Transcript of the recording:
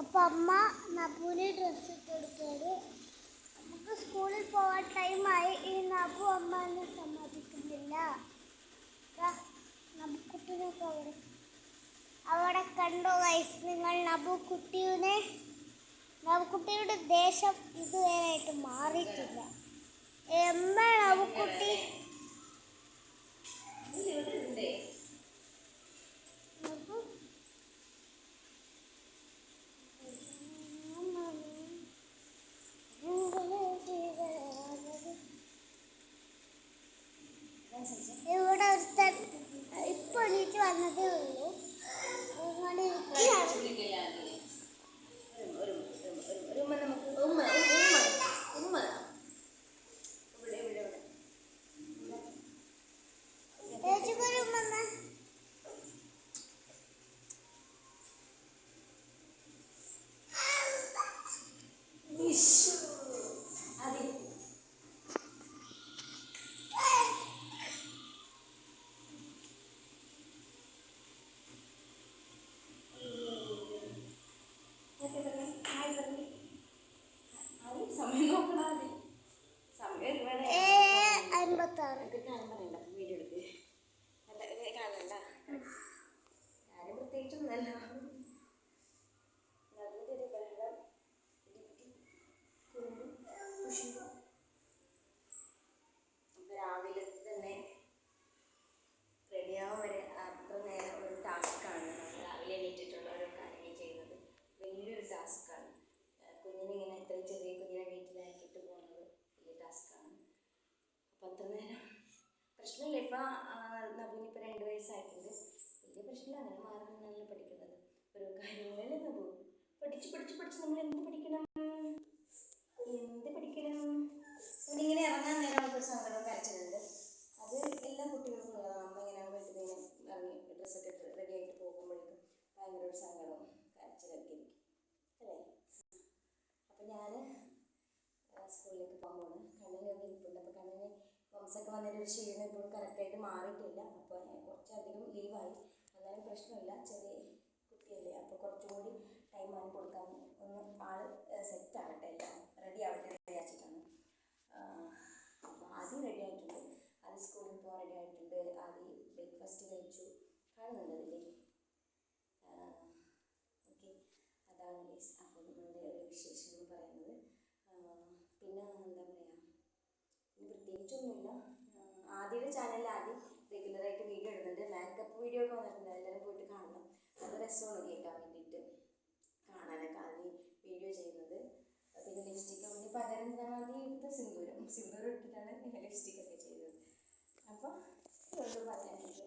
അപ്പൊ അമ്മ നബുവിന് ഡ്രസ്സ് ഇട്ട് നമുക്ക് സ്കൂളിൽ പോവാൻ ടൈമായി ഈ നബു അമ്മ എന്നെ സമ്മതിക്കുന്നില്ല. നബുക്കുട്ടിനൊക്കെ അവിടെ അവിടെ കണ്ടോ ഗൈസ് നിങ്ങൾ നബു കുട്ടിയുടെ നബുക്കുട്ടിയുടെ ദേശം ഇതുവരെയായിട്ട് മാറിയിട്ടില്ല. എന്താ നബുക്കുട്ടി വന്നതേ ഉള്ളൂ. ഇങ്ങനെ സമയം നോക്കണ സമയം അൻപത്താറ്. പഠിച്ച് പഠിച്ച് പഠിച്ച് നമ്മൾ എന്ത് പഠിക്കണം? എന്ത് പഠിക്കണം? ഇങ്ങനെ ഇറങ്ങാൻ നേരം നമുക്കൊരു സങ്കടം കരച്ചിലുണ്ട് അത് എല്ലാ കുട്ടികൾക്കും ഇങ്ങനെ വീട്ടിൽ നിന്ന് ഇറങ്ങി ഡ്രസ്സൊക്കെ ഇട്ട് റെഡി ആയിട്ട് പോകുമ്പോഴേക്കും ഭയങ്കര ഒരു സങ്കടവും കരച്ചിലൊക്കെ ഇരിക്കും അല്ലേ? അപ്പം ഞാൻ സ്കൂളിലേക്ക് പോകുന്നു കണ്ണിന് ഇരിപ്പുണ്ട്. അപ്പോൾ കണ്ണിന് മംസൊക്കെ വന്നതിന്റെ ഒരു ക്ഷീണം ഇപ്പോഴും കറക്റ്റായിട്ട് മാറിയിട്ടില്ല. അപ്പോൾ കുറച്ചധികം ലീവായി എന്നാലും പ്രശ്നമില്ല. ചെറിയ കുട്ടിയല്ലേ. അപ്പോൾ കുറച്ചും കൂടി ടൈം ആണ് കൊടുക്കാൻ. ഒന്ന് ആൾ സെറ്റ് ആവട്ടെ എല്ലാം. റെഡി ആവട്ടെ റെഡി ആച്ചിട്ടാണ് അപ്പോൾ ആദ്യം റെഡി ആയിട്ടുണ്ട്. ആദ്യം സ്കൂളിൽ പോകാൻ റെഡി ആയിട്ടുണ്ട്. ആദ്യം ബ്രേക്ക്ഫാസ്റ്റ് കഴിച്ചു. കാണുന്നുണ്ട് ഓക്കെ അതാണ് ഗൈസ് അപ്പോൾ നമ്മളുടെ ഒരു വിശേഷങ്ങൾ പറയുന്നത്. പിന്നെ എന്താ പറയുക ഇനി പ്രത്യേകിച്ചൊന്നുമില്ല. ആദ്യയുടെ ചാനലിൽ ആദ്യം റെഗുലറായിട്ട് വീഡിയോ ഇടുന്നുണ്ട്. മേക്കപ്പ് വീഡിയോ ഒക്കെ വന്നിട്ടുണ്ട്. എല്ലാവരും പോയിട്ട് കാണണം. അത് രസമാണ്. പകരം ഞാൻ എടുത്ത സിന്ദൂരം. സിന്ദൂരം ഇട്ടിട്ടാണ് ലിപ്സ്റ്റിക് ഒക്കെ ചെയ്തത്. അപ്പോൾ ഇതൊന്നും പറയാനില്ല.